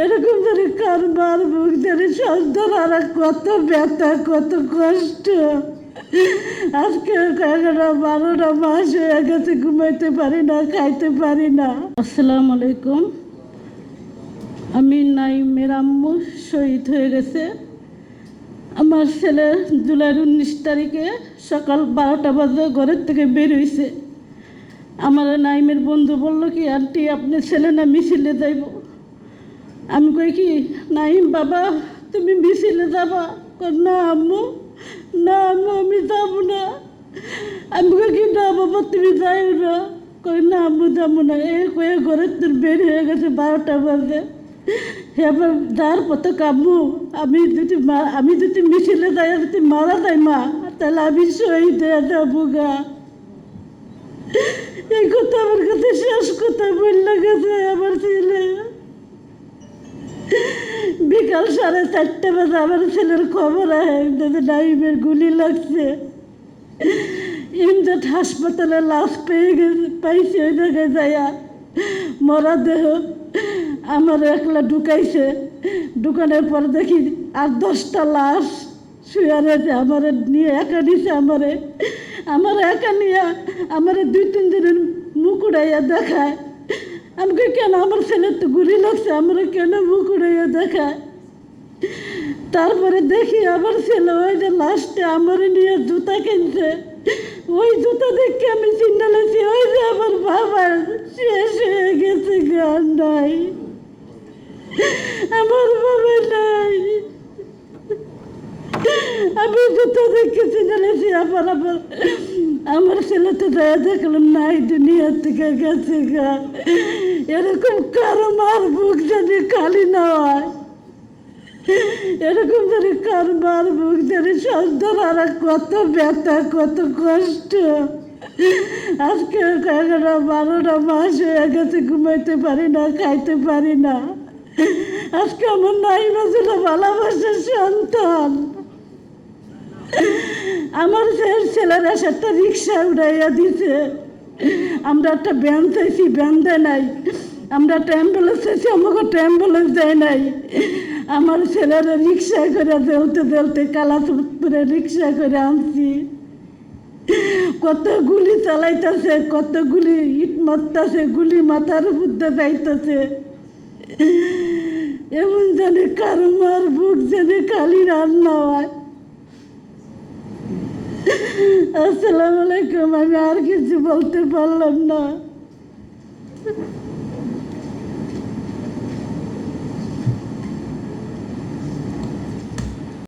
এরকম ধরে কারবার মুখ ধরে সন্তান আর কত ব্যথা, কত কষ্ট। আজকে এগারো বারোটা মাস হয়ে গেছে, ঘুমাইতে পারি না, খাইতে পারি না। আসসালামু আলাইকুম। আমি নাইমের আম্মু, শহীদ হয়ে গেছে। আমার ছেলে জুলাইয়ের উনিশ তারিখে সকাল বারোটা বাজে ঘরের থেকে বের হয়েছে আমার নাইমের বন্ধু বলল কি, আন্টি আপনি ছেলে না মিছিলে যাইব? আমি কই কি নাইম বাবা, তুমি মিছিলে যাবা? না আম্মু না আম্মু, আমি যাব না। আমি কই কি, না বাবা, তুমি যাই না। কই না আম্মু, যাব না। এ কয়ে ঘরের তোর বের হয়ে গেছে, বারোটা বাজে। এবার যার পথে কামু আমি যদি মা- আমি যদি মিছিলে যাই যদি মারা যাই, মা, তাহলে আমি শহীদ হয়ে যাব গা। এই কথা আমার কাছে শেষ কথা বললে গেছে আমার ছেলে বিকাল সাড়ে চারটে বাজে আমার ছেলের খবর আহে যে নাইমের গুলি লাগছে। ইমদাদ হাসপাতালে লাশ পেয়ে গেছে, পাইছে ওই জায়গায় যাইয়া। মরা দেহ আমার একলা ঢুকাইছে। ঢুকানোর পর দেখি আর দশটা লাশ শুয়ে রয়েছে, আমার নিয়ে একা নিছে আমারে। আমার একা নিয়ে আমার দুই তিন দিনের মুখ উড়াইয়া দেখায়। আমাকে কেন আমার ছেলের তো গুলি লাগছে, আমার কেন মুখ উড়াইয়া দেখায়? তারপরে দেখি আমার ছেলে ওই যে লাস্টে আমার নিয়ে জুতা কিনছে। ওই জুতা দেখে আমি চিন্তা লাগছি, ওই যে আমার বাবা, শেষ হয়ে গেছে গান নাই। আমার বাবা নাই। আমি জুতা দেখে চিন্তা লাগছি, আবার আবার আমার ছেলে তো দয়া দেখলাম নাই দুনিয়া থেকে গেছে গা। এরকম কারও মার বুক যদি খালি না এরকম ধরে কারবার বুক ধরে সন্তান আর কত ব্যথা, কত কষ্ট। আজকে এগারো বারোটা মাস হয়ে গেছে, ঘুমাইতে পারি না, খাইতে পারি না। আজকে আমার নাই ছিল ভালোবাসার সন্তান আমার ছেলেরা একটা রিক্সা উড়াইয়া দিছে। আমরা একটা ব্যান চাইছি, ব্যান দেয় নাই। আমরা একটা অ্যাম্বুলেন্স আমাকে একটা অ্যাম্বুলেন্স দেয় নাই। আমার ছেলেরা রিক্সা করে দেলতে দেলতে কালাচুরে রিক্সা করে আনছি। কত গুলি চালাইতেছে, কত গুলি ইট মারতেছে, গুলি মাথার বুদ্ধে যাইতেছে। এমন জানে কারও মার বুক জানে খালি রান্না হয়। আসসালামু আলাইকুম, আমি আর কিছু বলতে পারলাম না।